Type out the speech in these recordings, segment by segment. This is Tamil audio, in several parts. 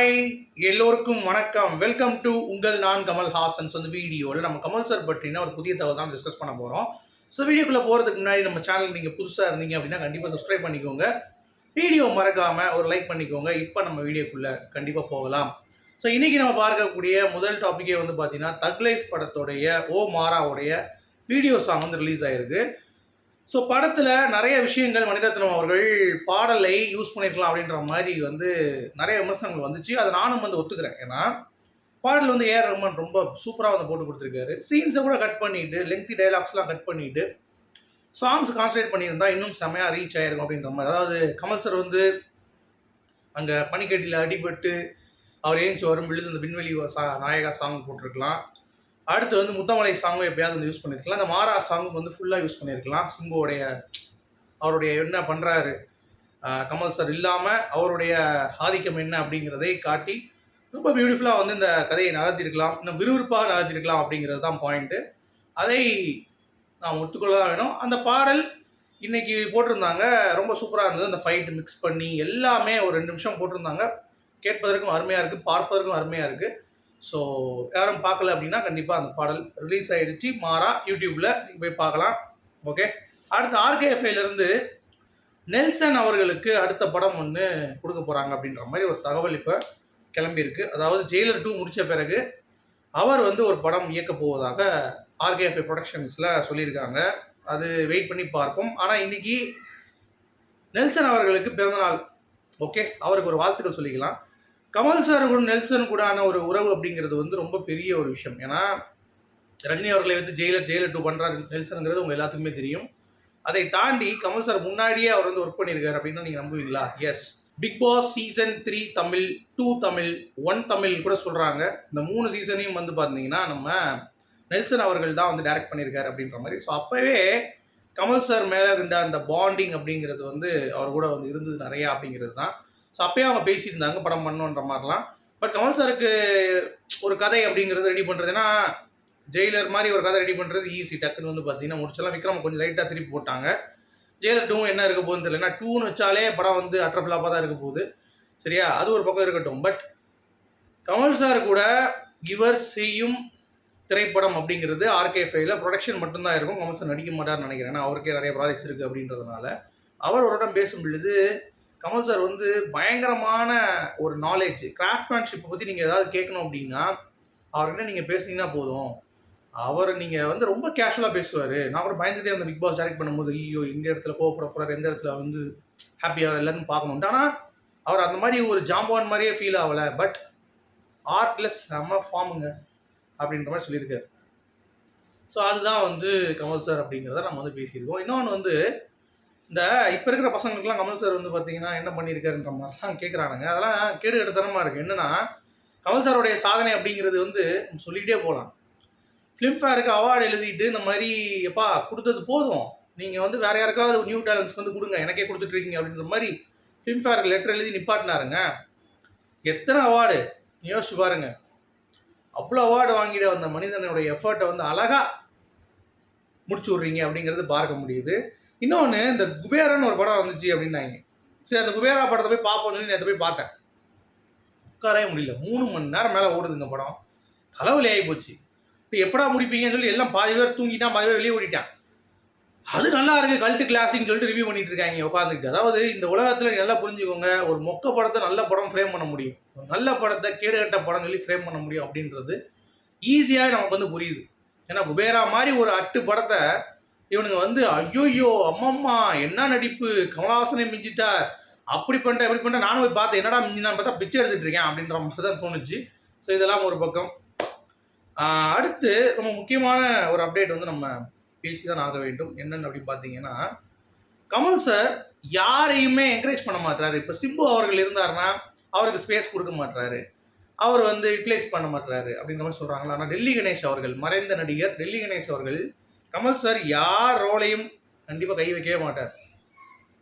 ஹாய் எல்லோருக்கும் வணக்கம். வெல்கம் டு உங்கள் நான் கமல் ஹாசன்ஸ் வந்து வீடியோவில் நம்ம கமல் சார் பற்றினா ஒரு புதிய தகவல் தான் டிஸ்கஸ் பண்ண போகிறோம் ஸோ வீடியோக்குள்ளே போகிறதுக்கு முன்னாடி நம்ம சேனல் நீங்கள் புதுசாக இருந்தீங்க அப்படின்னா கண்டிப்பாக சப்ஸ்கிரைப் பண்ணிக்கோங்க. வீடியோ மறக்காமல் ஒரு லைக் பண்ணிக்கோங்க. இப்போ நம்ம வீடியோக்குள்ளே கண்டிப்பாக போகலாம். ஸோ இன்றைக்கி நம்ம பார்க்கக்கூடிய முதல் டாப்பிக்கே வந்து பார்த்தீங்கன்னா தக் லைஃப் படத்தோடைய ஓ மாராவுடைய வீடியோ சாங் வந்து ரிலீஸ் ஆயிருக்கு. ஸோ படத்தில் நிறைய விஷயங்கள் மணிரத்னம் அவர்கள் பாடலை யூஸ் பண்ணியிருக்கலாம் அப்படின்ற மாதிரி வந்து நிறைய விமர்சனங்கள் வந்துச்சு. அதை நானும் வந்து ஒத்துக்கிறேன். ஏன்னா பாடல் வந்து ஏஆர் ரஹ்மான் ரொம்ப சூப்பராக வந்து போட்டு கொடுத்துருக்காரு. சீன்ஸை கூட கட் பண்ணிட்டு லெங்தி டைலாக்ஸ்லாம் கட் பண்ணிட்டு சாங்ஸ் கான்சன்ட்ரேட் பண்ணியிருந்தா இன்னும் செமையாக ரீச் ஆயிருக்கும் அப்படின்ற மாதிரி. அதாவது கமல் சார் வந்து அங்கே பனிக்கட்டியில் அடிபட்டு அவர் ஏஞ்சி வரும் பொழுது அந்த விண்வெளி சா நாயகா சாங் போட்டிருக்கலாம். அடுத்து வந்து முத்தமலை சாங்கும் எப்பயாவது வந்து யூஸ் பண்ணியிருக்கலாம் அந்த மாறா சாங்கும் வந்து ஃபுல்லாக யூஸ் பண்ணியிருக்கலாம் சிம்புவோடைய அவருடைய என்ன பண்ணுறாரு கமல் சார் இல்லாமல் அவருடைய ஆதிக்கம் என்ன அப்படிங்கிறதை காட்டி ரொம்ப பியூட்டிஃபுல்லாக வந்து இந்த கதையை நகர்த்திருக்கலாம். இன்னும் விறுவிறுப்பாக நகர்த்திருக்கலாம் அப்படிங்கிறது தான் பாயிண்ட்டு அதை நாம் ஒத்துக்கொள்ள தான் வேணும். அந்த பாடல் இன்றைக்கி போட்டிருந்தாங்க. ரொம்ப சூப்பராக இருந்தது. அந்த ஃபைட்டு மிக்ஸ் பண்ணி எல்லாமே ஒரு ரெண்டு நிமிஷம் போட்டிருந்தாங்க. கேட்பதற்கும் அருமையாக இருக்குது பார்ப்பதற்கும் அருமையாக இருக்குது ஸோ யாரும் பார்க்கல அப்படின்னா கண்டிப்பாக அந்த பாடல் ரிலீஸ் ஆகிடுச்சு மாறா யூடியூப்பில் நீங்கள் போய் பார்க்கலாம். ஓகே அடுத்து ஆர்கேஎஃப்ஐலேருந்து நெல்சன் அவர்களுக்கு அடுத்த படம் ஒன்று கொடுக்க போகிறாங்க அப்படின்ற மாதிரி ஒரு தகவல் இப்போ கிளம்பியிருக்கு அதாவது ஜெயிலர் டூ முடித்த பிறகு அவர் வந்து ஒரு படம் இயக்க போவதாக ஆர்கேஎஃப்ஐ ப்ரொடக்ஷன்ஸில் சொல்லியிருக்காங்க. அது வெயிட் பண்ணி பார்ப்போம். ஆனால் இன்னைக்கு நெல்சன் அவர்களுக்கு பிறந்தநாள் ஓகே அவருக்கு ஒரு வாழ்த்துக்கள் சொல்லிக்கலாம். கமல் சார் கூட நெல்சன் கூடான ஒரு உறவு அப்படிங்கிறது வந்து ரொம்ப பெரிய ஒரு விஷயம். ஏன்னா ரஜினி அவர்களை வந்து ஜெயிலர் ஜெயிலர் டூ பண்ணுறாரு நெல்சனுங்கிறது உங்கள் எல்லாத்துக்குமே தெரியும். அதை தாண்டி கமல் சார் முன்னாடியே அவர் வந்து ஒர்க் பண்ணியிருக்காரு அப்படின்னா நீங்கள் நம்புவீங்களா? Yes Bigg Boss season three Tamil two Tamil one Tamil கூட சொல்கிறாங்க இந்த மூணு சீசனையும் வந்து பார்த்தீங்கன்னா நம்ம நெல்சன் அவர்கள் தான் வந்து டைரக்ட் பண்ணியிருக்காரு அப்படின்ற மாதிரி. ஸோ அப்போவே கமல் சார் மேலே இருந்த அந்த பாண்டிங் அப்படிங்கிறது வந்து அவர் கூட வந்து இருந்தது நிறையா அப்படிங்கிறது தான். ஸோ அப்பயே அவங்க பேசியிருந்தாங்க படம் பண்ணுன்ற மாதிரிலாம். பட் கமல் சாருக்கு ஒரு கதை அப்படிங்கிறது ரெடி பண்ணுறதுன்னா ஜெயிலர் மாதிரி ஒரு கதை ரெடி பண்ணுறது ஈஸி டக்குன்னு வந்து பார்த்தீங்கன்னா முடிச்சலாம் விக்ரம் கொஞ்சம் லைட்டாக திருப்பி போட்டாங்க. ஜெயிலர் டூ என்ன இருக்க போகுதுன்னு தெரியல ஏன்னா டூன்னு வச்சாலே படம் வந்து அட்ரஃபிளாப்பாக தான் இருக்க போகுது. சரியா? அது ஒரு பக்கம் இருக்கட்டும். பட் கமல் சார் கூட இவர் செய்யும் திரைப்படம் அப்படிங்கிறது ஆர்கே ஃபைவ்ல ப்ரொடக்ஷன் மட்டும்தான் இருக்கும். கமல் சார் நடிக்க மாட்டார்னு நினைக்கிறேன். அவருக்கே நிறைய ப்ராஜெக்ட்ஸ் இருக்குது அப்படின்றதுனால. அவர் ஒரு இடம் பேசும் பொழுது கமல் சார் வந்து பயங்கரமான ஒரு நாலேஜ் கிராஃப்ட்மேன்ஷிப்பை பற்றி நீங்கள் ஏதாவது கேட்கணும் அப்படின்னா அவர்கிட்ட நீங்கள் பேசுனீங்கன்னா போதும். அவர் நீங்கள் வந்து ரொம்ப கேஷுவலாக பேசுவார். நான் கூட பயந்துட்டே அந்த பிக் பாஸ் டேரக்ட் பண்ணும்போது ஐயோ எந்த இடத்துல கோவப்பட போகிறார் எந்த இடத்துல வந்து ஹாப்பியாக எல்லாத்தையும் பார்க்கணுன்ட்டு ஆனால் அவர் அந்த மாதிரி ஒரு ஜாம்பவான் மாதிரியே ஃபீல் ஆகலை. பட் ஆர்ட்லெஸ் செம்ம ஃபார்முங்க அப்படின்ற மாதிரி சொல்லியிருக்காரு. ஸோ அதுதான் வந்து கமல் சார் அப்படிங்கிறத நம்ம வந்து பேசியிருக்கோம். இன்னொன்று வந்து இந்த இப்போ இருக்கிற பசங்களுக்குலாம் கமல் சார் வந்து பார்த்தீங்கன்னா என்ன பண்ணியிருக்காருன்ற மாதிரிலாம் கேட்குறானுங்க அதெல்லாம் கேடு கெடுத்தனமாக இருக்குது என்னென்னா கமல் சாருடைய சாதனை அப்படிங்கிறது வந்து சொல்லிக்கிட்டே போகலாம் ஃபிலிம்ஃபேருக்கு அவார்டு எழுதிட்டு இந்த மாதிரி எப்பா கொடுத்தது போதும். நீங்கள் வந்து வேறு யாருக்காவது நியூ டேலண்ட்ஸ்க்கு வந்து கொடுங்க. எனக்கே கொடுத்துட்ருக்கீங்க அப்படின்ற மாதிரி ஃபிலிம்ஃபேருக்கு லெட்டர் எழுதி நிப்பாட்டினாருங்க. எத்தனை அவார்டு யோசிச்சு பாருங்க. அவ்வளோ அவார்டு வாங்கிட வந்த மனிதனுடைய எஃபர்ட்டை வந்து அழகாக முடிச்சு விட்றீங்க அப்படிங்கிறது பார்க்க முடியுது. இன்னொன்று இந்த குபேரன் ஒரு படம் வந்துச்சு அப்படின்னாங்க. சரி அந்த குபேரா படத்தை போய் பார்ப்போம்னு சொல்லி நேற்று போய் பார்த்தேன். உட்காரவே முடியல. மூணு மணி நேரம் மேலே ஓடுதுங்க படம். தலைவலி ஆகி போச்சு. இப்போ எப்படா முடிப்பீங்கன்னு சொல்லி எல்லாம் பாதி பேர் தூங்கிட்டான் பாதி பேர் வெளியே ஓடிட்டான். அது நல்லா இருக்கு. கல்ட்டு கிளாஸின்னு சொல்லிட்டு ரிவ்யூ பண்ணிட்டு இருக்காங்க உட்காந்துக்கிட்டு அதாவது இந்த உலகத்தில் நல்லா புரிஞ்சுக்கோங்க ஒரு மொக்க படத்தை நல்ல படம் ஃப்ரேம் பண்ண முடியும். ஒரு நல்ல படத்தை கேடுகட்ட படம் சொல்லி ஃப்ரேம் பண்ண முடியும் அப்படின்றது ஈஸியாக நமக்கு வந்து புரியுது. ஏன்னா குபேரா மாதிரி ஒரு அட்டு படத்தை இவனுங்க வந்து ஐயோயோ அம்மம்மா என்ன நடிப்பு? கமலஹாசனை மிஞ்சிட்டார் அப்படி பண்ணிட்டேன் இப்படி பண்ணிட்டேன் நானும் போய் பார்த்தேன் என்னடா மிஞ்சினான்னு பார்த்தா பிச்சை எடுத்துட்டு இருக்கேன் அப்படின்ற மாதிரி தான் தோணுச்சு. ஸோ இதெல்லாம் ஒரு பக்கம். அடுத்து ரொம்ப முக்கியமான ஒரு அப்டேட் வந்து நம்ம பேசி தான் ஆக வேண்டும். என்னென்னு அப்படின்னு பார்த்தீங்கன்னா கமல் சார் யாரையுமே என்கரேஜ் பண்ண மாட்டாரு இப்போ சிம்பு அவர்கள் இருந்தாருன்னா அவருக்கு ஸ்பேஸ் கொடுக்க மாட்டாரு அவர் வந்து யூட்டிலைஸ் பண்ண மாட்டாரு அப்படின்ற மாதிரி சொல்கிறாங்களா ஆனால் டெல்லி கணேஷ் அவர்கள் மறைந்த நடிகர் டெல்லி கணேஷ் அவர்கள் கமல் சார் யார் ரோலையும் கண்டிப்பாக கை வைக்கவே மாட்டார்.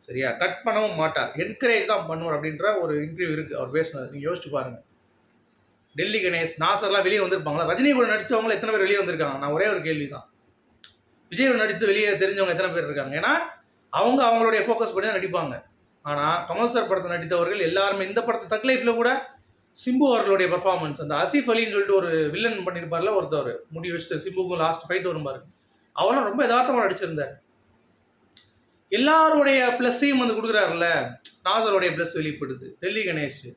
சரியா? கட் பண்ணவும் மாட்டார். என்கரேஜ் தான் பண்ணுவார் அப்படின்ற ஒரு இன்டர்வியூ இருக்குது அவர் பேசுனது. நீங்கள் யோசிச்சு பாருங்கள் டெல்லி கணேஷ் நாசர்லாம் வெளியே வந்திருப்பாங்களா? ரஜினி கூட நடித்தவங்க எத்தனை பேர் வெளியே வந்திருக்காங்க? நான் ஒரே ஒரு கேள்வி தான் விஜய் கூட நடித்து வெளியே தெரிஞ்சவங்க எத்தனை பேர் இருக்காங்க? ஏன்னா அவங்க அவங்களுடைய ஃபோக்கஸ் பண்ணி தான் நடிப்பாங்க. ஆனால் கமல் சார் படத்தை நடித்தவர்கள் எல்லாருமே இந்த படத்தை தக் லைஃப்பில் கூட சிம்பு அவர்களுடைய பர்ஃபார்மன்ஸ் அந்த அசிஃப் அலின்னு சொல்லிட்டு ஒரு வில்லன் பண்ணியிருப்பார்ல ஒருத்தர் முடி வச்சுட்டு சிம்புக்கும் லாஸ்ட் ஃபைட் வரும் அவெல்லாம் ரொம்ப யதார்த்தமாக நடிச்சிருந்தார். எல்லாருடைய ப்ளஸ்ஸையும் வந்து கொடுக்குறாருல்ல. நாசருடைய ப்ளஸ் வெளிப்படுது. டெல்லி கணேஷ்.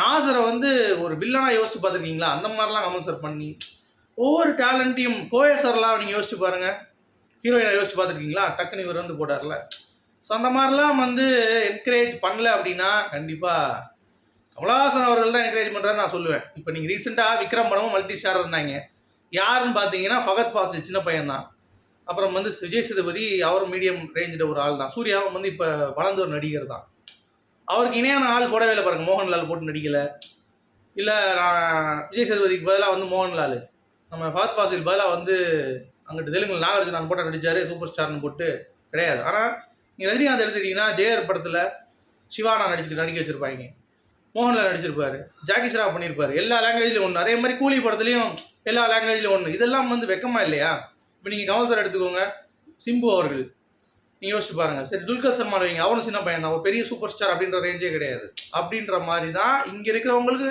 நாசரை வந்து ஒரு வில்லனாக யோசிச்சு பார்த்துருக்கீங்களா? அந்த மாதிரிலாம் கமல் சார் பண்ணி ஒவ்வொரு டேலண்ட்டையும் கோயசர்லாம் நீங்கள் யோசிச்சு பாருங்கள் ஹீரோயினை யோசிச்சு பார்த்துருக்கீங்களா? டக்குன்னு இவர் வந்து போட்டார்ல. ஸோ அந்த மாதிரிலாம் வந்து என்கரேஜ் பண்ணல அப்படின்னா கண்டிப்பாக கமலஹாசன் அவர்கள் தான் என்கரேஜ் பண்ணுறாரு நான் சொல்லுவேன். இப்போ நீங்கள் ரீசெண்டாக விக்ரம் படமும் மல்டி ஸ்டார் இருந்தாங்க. யாருன்னு பார்த்தீங்கன்னா ஃபகத் ஃபாசில் சின்ன பையன் தான் அப்புறம் வந்து விஜய் சேதுபதி அவரும் மீடியம் ரேஞ்சில் ஒரு ஆள் தான் சூர்யாவும் வந்து இப்போ வளர்ந்த ஒரு நடிகர் தான். அவருக்கு இணையான ஆள் போடவே இல்லை பாருங்க மோகன்லால் போட்டு நடிக்கலை. இல்லை நான் விஜய் சேதுபதிக்கு பதிலாக வந்து மோகன்லால். நம்ம ஃபகத் ஃபாசில் பதிலாக வந்து அங்கிட்டு தெலுங்கு நாகார்ஜுனான் போட்டால் நடித்தார் சூப்பர் ஸ்டார்னு போட்டு கிடையாது. ஆனால் நீங்கள் ரஜினிகாந்த் எடுத்துக்கிட்டிங்கன்னா ஜெயர் படத்தில் சிவானா நடிச்சு நடிக்க வச்சுருப்பாங்க. மோகன்லால் நடிச்சிருப்பார் ஜாக்கி ஸ்ராவ் பண்ணியிருப்பார். எல்லா லாங்குவேஜ்லையும் ஒன்று அதே மாதிரி கூலி படத்துலையும் எல்லா லாங்குவேஜ்லையும் ஒன்று இதெல்லாம் வந்து வெக்கமாக இல்லையா? இப்போ நீங்கள் கமல் சார் எடுத்துக்கோங்க. சிம்பு அவர்கள். நீங்கள் யோசிச்சு பாருங்கள் சரி துல்கர் சல்மான் வைங்க அவனும் சின்ன பையன் தான் ஒரு பெரிய சூப்பர் ஸ்டார் அப்படின்ற ரேஞ்சே கிடையாது. அப்படின்ற மாதிரி தான் இங்கே இருக்கிறவங்களுக்கு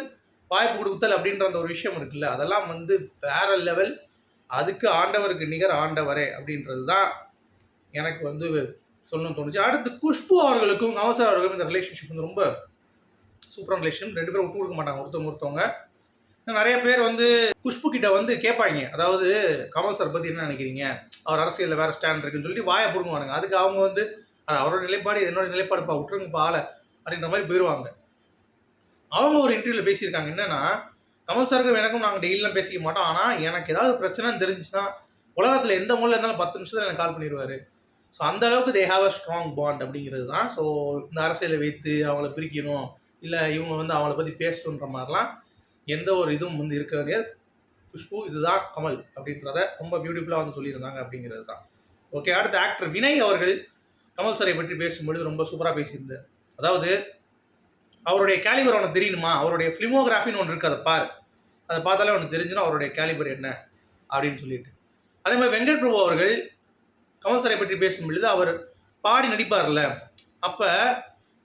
வாய்ப்பு கொடுத்தல் அப்படின்ற அந்த ஒரு விஷயம் இருக்குல்ல. அதெல்லாம் வந்து வேற லெவல் அதுக்கு ஆண்டவருக்கு நிகர் ஆண்டவரே அப்படின்றது தான் எனக்கு வந்து சொல்லணும்னு தோணுச்சு. அடுத்து குஷ்பு அவர்களுக்கும் கமல் அவர்களுக்கும் இந்த ரிலேஷன்ஷிப் வந்து ரொம்ப சூப்பரான ரிலேஷன் ரெண்டு பேரும் விட்டு கொடுக்க மாட்டாங்க ஒருத்தவங்க ஒருத்தவங்க. நிறைய பேர் வந்து குஷ்பு கிட்ட வந்து கேட்பாங்க. அதாவது கமல் சார் பற்றி என்ன நினைக்கிறீங்க? அவர் அரசியலில் வேறு ஸ்டாண்ட் இருக்குன்னு சொல்லி வாயை பிடுங்குவானுங்க. அதுக்கு அவங்க வந்து அது அவரோட நிலைப்பாடு என்னோட நிலைப்பாடுப்பா விட்டுருங்கப்பா ஆளை அப்படின்ற மாதிரி போயிடுவாங்க அவங்க ஒரு இன்டர்வியூவில் பேசியிருக்காங்க. என்னென்னா கமல் சாருக்கும் எனக்கும் நாங்கள் டெய்லியெலாம் பேசிக்க மாட்டோம். ஆனால் எனக்கு ஏதாவது பிரச்சனைன்னு தெரிஞ்சுச்சுன்னா உலகத்தில் எந்த மூலையில் இருந்தாலும் பத்து நிமிஷத்தில் எனக்கு கால் பண்ணிடுவார் ஸோ அந்த அளவுக்கு they have a strong bond அப்படிங்கிறது தான். ஸோ இந்த அரசியலை வைத்து அவங்கள பிரிக்கணும். இல்லை இவங்க வந்து அவங்கள பற்றி பேசணுன்ற மாதிரிலாம் எந்த ஒரு இதுவும் வந்து இருக்க கிடையாது. குஷ்பு இதுதான் கமல் அப்படின்றத ரொம்ப பியூட்டிஃபுல்லாக வந்து சொல்லியிருந்தாங்க அப்படிங்கிறது தான். ஓகே அடுத்த ஆக்டர் வினய் அவர்கள் கமல் சாரை பற்றி பேசும்பொழுது ரொம்ப சூப்பராக பேசியிருந்தார். அதாவது அவருடைய கேலிபர் உனக்கு தெரியணுமா? அவருடைய ஃபிலிமோகிராஃபின்னு ஒன்று இருக்குது அதை பார். அதை பார்த்தாலே உனக்கு தெரிஞ்சிடும் அவருடைய கேலிபர் என்ன அப்படின்னு சொல்லிட்டு. அதே மாதிரி வெங்கட் பிரபு அவர்கள் கமல் சாரை பற்றி பேசும்பொழுது அவர் பாடி நடிப்பார்ல அப்போ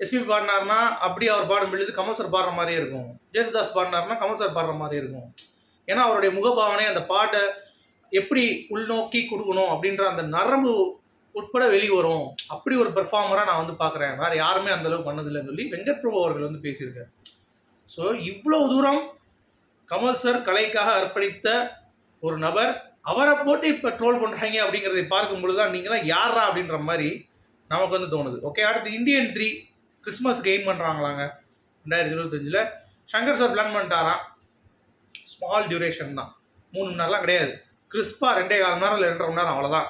எஸ்பி பாடினார்னா அப்படி அவர் பாடும் பொழுது கமல் சார் பாடுற மாதிரியே இருக்கும். ஜேசுதாஸ் பாடினார்னா கமல் சார் பாடுற மாதிரி இருக்கும். ஏன்னா அவருடைய முகபாவனை அந்த பாட்டை எப்படி உள்நோக்கி கொடுக்கணும் அப்படின்ற அந்த நரம்பு உட்பட வெளி வரும். அப்படி ஒரு பெர்ஃபார்மராக நான் வந்து பார்க்குறேன் வேறு யாருமே அந்தளவுக்கு பண்ணதில்லைன்னு சொல்லி வெங்கட் பிரபு அவர்கள் வந்து பேசியிருக்காரு. ஸோ இவ்வளோ தூரம் கமல் சார் கலைக்காக அர்ப்பணித்த ஒரு நபர் அவரை போட்டு இப்போ ட்ரோல் பண்ணுறாங்க அப்படிங்கிறதை பார்க்கும்பொழுது தான் நீங்களாம் யாரா அப்படின்ற மாதிரி நமக்கு வந்து தோணுது. ஓகே அடுத்து இந்தியன் த்ரீ கிறிஸ்மஸ் கெயின் பண்ணுறாங்களாங்க ரெண்டாயிரத்தி இருபத்தஞ்சில். சங்கர் சார் பிளான் பண்ணிட்டாராம் ஸ்மால் டியூரேஷன் தான். மூணு மணி நேரம்லாம் கிடையாது. கிறிஸ்பாக ரெண்டே கால் நேரம் இல்லை ரெண்டரை மணி நேரம் அவ்வளோதான்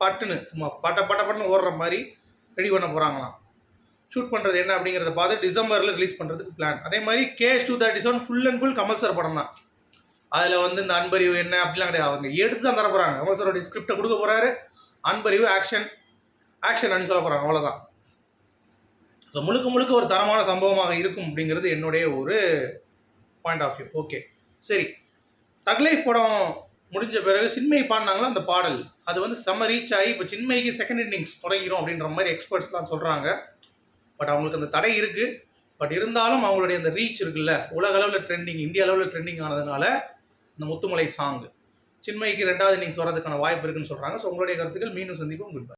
பட்டுன்னு சும்மா பட்ட பட்ட பட்டுன்னு ஓடுற மாதிரி ரெடி பண்ண போகிறாங்களாம் ஷூட் பண்ணுறது என்ன அப்படிங்கிறத பார்த்து டிசம்பரில் ரிலீஸ் பண்ணுறதுக்கு பிளான் அதே மாதிரி KS two thirty seven full and full Kamal sir படம் தான். அதில் வந்து இந்த அன்பறிவு என்ன அப்படிலாம் கிடையாது. அவங்க எடுத்து தான் தர போகிறாங்க கமல் சாரோடைய ஸ்கிரிப்டை கொடுக்க போகிறாரு அன்பறிவு ஆக்ஷன் ஆக்ஷன் அப்படின்னு சொல்ல போகிறாங்க அவ்வளோதான் ஸோ முழுக்க முழுக்க ஒரு தரமான சம்பவமாக இருக்கும் அப்படிங்கிறது என்னுடைய ஒரு பாயிண்ட் ஆஃப் வியூ ஓகே சரி. தக்லைஃப் படம் முடிஞ்ச பிறகு சின்மை பாடினாங்களோ அந்த பாடல்? அது வந்து செம்ம ரீச் ஆகி இப்போ சின்மைக்கு செகண்ட் இன்னிங்ஸ் தொடங்கிடும் அப்படின்ற மாதிரி எக்ஸ்பர்ட்ஸ்லாம் சொல்கிறாங்க பட் அவங்களுக்கு அந்த தடை இருக்குது பட் இருந்தாலும் அவங்களுடைய அந்த ரீச் இருக்குல்ல உலக அளவில் ட்ரெண்டிங் இந்திய அளவில் ட்ரெண்டிங் ஆனதுனால இந்த முத்துமலை சாங் சின்மைக்கு ரெண்டாவது இன்னிங்ஸ் வரதுக்கான வாய்ப்பு இருக்குன்னு சொல்கிறாங்க ஸோ உங்களுடைய கருத்துக்கள் மீண்டும் சந்திப்போம். குட்